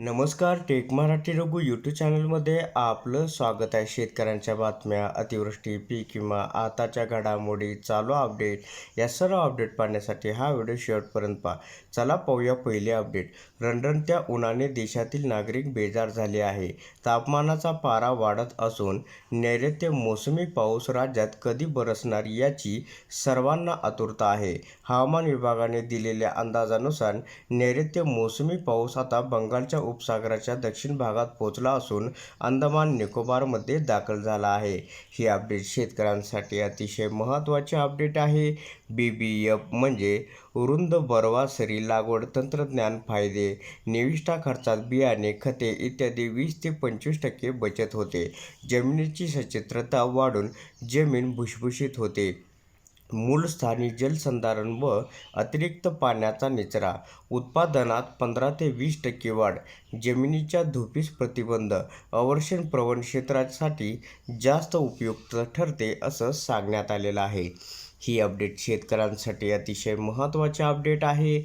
नमस्कार take Marathi Raghu YouTube चॅनलमध्ये आपलं स्वागत आहे. शेतकऱ्यांच्या बातम्या अतिवृष्टी पीक किंवा आताच्या घडामोडी चालू अपडेट या सर्व अपडेट पाहण्यासाठी हा व्हिडिओ शेवटपर्यंत पहा. चला पाहूया पहिले अपडेट रणरणत्या उन्हाने देशातील नागरिक बेजार झाले आहे. तापमानाचा पारा वाढत असून नैऋत्य मोसमी पाऊस राज्यात कधी बरसणार याची सर्वांना आतुरता आहे. हवामान विभागाने दिलेल्या अंदाजानुसार नैऋत्य मोसमी पाऊस आता बंगालच्या उपसागराच्या दक्षिण भागात पोहोचला असून अंदमान निकोबारमध्ये दाखल झाला आहे. ही अपडेट शेतकऱ्यांसाठी अतिशय महत्त्वाचे अपडेट आहे. बी बी एफ म्हणजे रुंद बरवासरी लागवड तंत्रज्ञान फायदे निविष्ठा खर्चात बियाणे खते इत्यादी वीस ते पंचवीस टक्के बचत होते. जमिनीची सचित्रता वाढून जमीन भुसभुशीत होते. मूलस्थानी जलसंधारण व अतिरिक्त पाण्याचा निचरा. उत्पादनात पंधरा ते वीस टक्के वाढ. जमिनीच्या धुपीस प्रतिबंध. अवर्षण प्रवण क्षेत्रासाठी जास्त उपयुक्त ठरते असं सांगण्यात आलेलं आहे. ही अपडेट शेतकऱ्यांसाठी अतिशय महत्त्वाचे अपडेट आहे.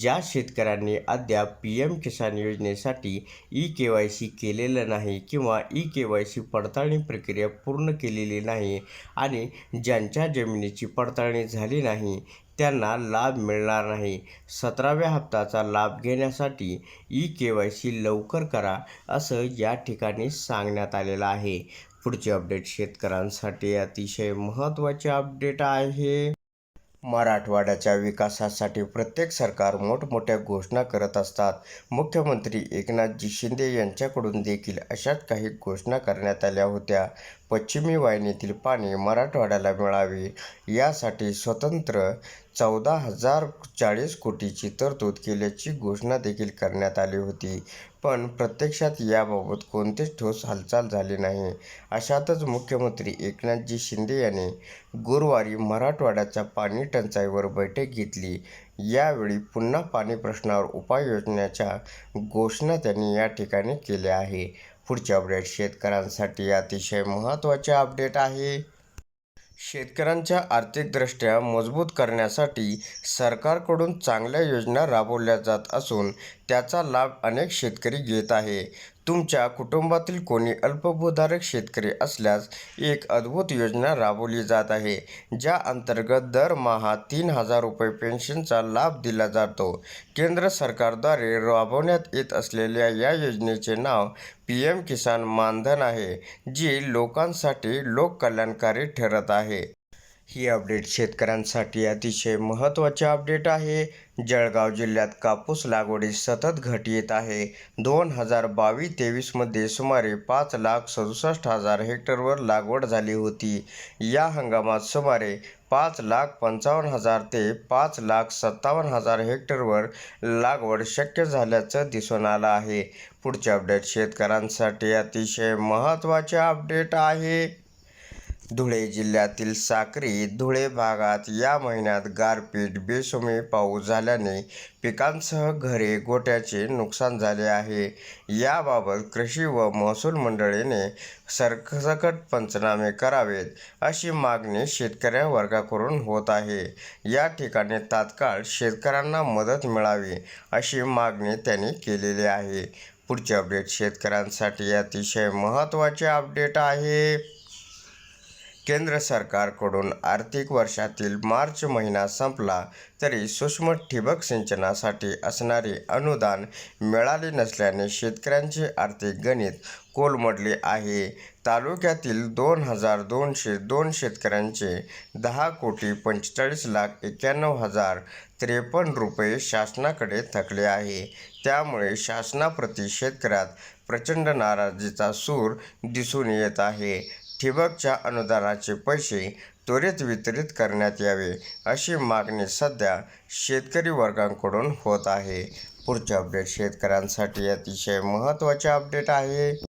ज्या शेतकऱ्यांनी अद्याप पी एम किसान योजनेसाठी ई के वाय सी केलेलं नाही किंवा ई के वाय सी पडताळणी प्रक्रिया पूर्ण केलेली नाही आणि ज्यांच्या जमिनीची पडताळणी झाली नाही त्यांना लाभ मिळणार नाही. सतराव्या हप्त्याचा लाभ घेण्यासाठी ई के वाय सी लवकर करा असं या ठिकाणी सांगण्यात आलेलं आहे. पुढचे अपडेट शेतकऱ्यांसाठी अतिशय महत्त्वाचे अपडेट आहे. मराठवाड्याच्या विकासासाठी प्रत्येक सरकार मोठमोठ्या घोषणा करत असतात. मुख्यमंत्री एकनाथजी शिंदे यांच्याकडून देखील अशाच काही घोषणा करण्यात आल्या होत्या. पश्चिमी वाहिनीतील पाणी मराठवाड्याला मिळावे यासाठी स्वतंत्र चौदा हजार चाळीस कोटीची तरतूद केल्याची घोषणा देखील करण्यात आली होती. पण प्रत्यक्षात याबाबत कोणतेच ठोस हालचाल झाली नाही. अशातच मुख्यमंत्री एकनाथजी शिंदे यांनी गुरुवारी मराठवाड्याच्या पाणी टंचाईवर बैठक घेतली. यावेळी पुन्हा पाणी प्रश्नावर उपाययोजनेच्या घोषणा त्यांनी या ठिकाणी केल्या आहे. पुढचे अपडेट शेतकऱ्यांसाठी अतिशय महत्त्वाचे अपडेट आहे. शेतकऱ्यांच्या आर्थिकदृष्ट्या मजबूत करण्यासाठी सरकारकडून चांगल्या योजना राबवल्या जात असून त्याचा लाभ अनेक शेतकरी घेत आहे. तुमच्या कुटुंबातील कोणी अल्पभूधारक शेतकरी असल्यास एक अद्भुत योजना राबवली जात आहे ज्या अंतर्गत दरमहा तीन हजार रुपये पेन्शनचा लाभ दिला जातो. केंद्र सरकारद्वारे राबवण्यात येत असलेल्या या योजनेचे नाव पी एम किसान मानधन आहे जी लोकांसाठी लोककल्याणकारी ठरत आहे. ही अपडेट शेतकऱ्यांसाठी अतिशय महत्त्वाचे अपडेट आहे. जळगाव जिल्ह्यात कापूस लागवडी सतत घट येत आहे. दोन हजार बावीस तेवीसमध्ये सुमारे पाच लाख सदुसष्ट हजार हेक्टरवर लागवड झाली होती. या हंगामात सुमारे पाच लाख पंचावन्न हजार ते पाच लाख सत्तावन्न हजार हेक्टरवर लागवड शक्य झाल्याचं दिसून आलं आहे. पुढचे अपडेट शेतकऱ्यांसाठी अतिशय महत्त्वाचे अपडेट आहे. धुळे जिल्ह्यातील साक्री धुळे भागात या महिन्यात गारपीट बेसुमी पाऊस झाल्याने पिकांसह घरे गोट्याचे नुकसान झाले आहे. याबाबत कृषी व महसूल मंडळीने सरसकट पंचनामे करावेत अशी मागणी शेतकऱ्या वर्गाकडून होत आहे. या ठिकाणी तात्काळ शेतकऱ्यांना मदत मिळावी अशी मागणी त्यांनी केलेली आहे. पुढचे अपडेट शेतकऱ्यांसाठी अतिशय महत्त्वाचे अपडेट आहे. केंद्र सरकारकडून आर्थिक वर्षातील मार्च महिना संपला तरी सूक्ष्म ठिबक सिंचनासाठी असणारे अनुदान मिळाले नसल्याने शेतकऱ्यांचे आर्थिक गणित कोलमडले आहे. तालुक्यातील दोन हजार दोनशे दोन शेतकऱ्यांचे दहा कोटी पंचेचाळीस लाख एक्याण्णव हजार त्रेपन्न रुपये शासनाकडे थकले आहे. त्यामुळे शासनाप्रती शेतकऱ्यात प्रचंड नाराजीचा सूर दिसून येत आहे. ठिबकच्या अनुदानाचे पैसे त्वरित वितरित करण्यात यावे अशी मागणी सध्या शेतकरी वर्गांकडून होत आहे. पुढचे अपडेट शेतकऱ्यांसाठी अतिशय महत्त्वाचे अपडेट आहे.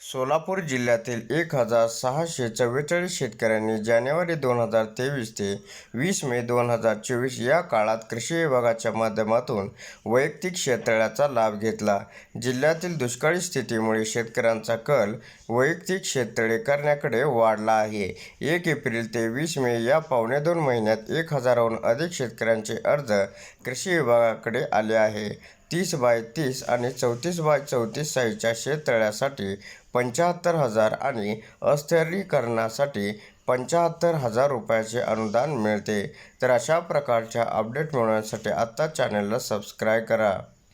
सोलापूर जिल्ह्यातील एक हजार सहाशे चव्वेचाळीस शेतकऱ्यांनी जानेवारी दोन हजार तेवीस ते वीस मे दोन हजार चोवीस या काळात कृषी विभागाच्या माध्यमातून वैयक्तिक शेततळ्याचा लाभ घेतला. जिल्ह्यातील दुष्काळी स्थितीमुळे शेतकऱ्यांचा कल वैयक्तिक शेततळे करण्याकडे वाढला आहे. एक एप्रिल ते वीस मे या पावणे दोन महिन्यात एक हजाराहून अधिक शेतकऱ्यांचे अर्ज कृषी विभागाकडे आले आहे. तीस बाय तीस आणि चौतीस बाय चौतीस साईजच्या शेततळ्यासाठी पंच्याहत्तर हजार आणि अस्थिरीकरणासाठी पंच्याहत्तर हजार रुपयाचे अनुदान मिळते. तर अशा प्रकारच्या अपडेट मिळवण्यासाठी आत्ता चॅनलला सबस्क्राईब करा.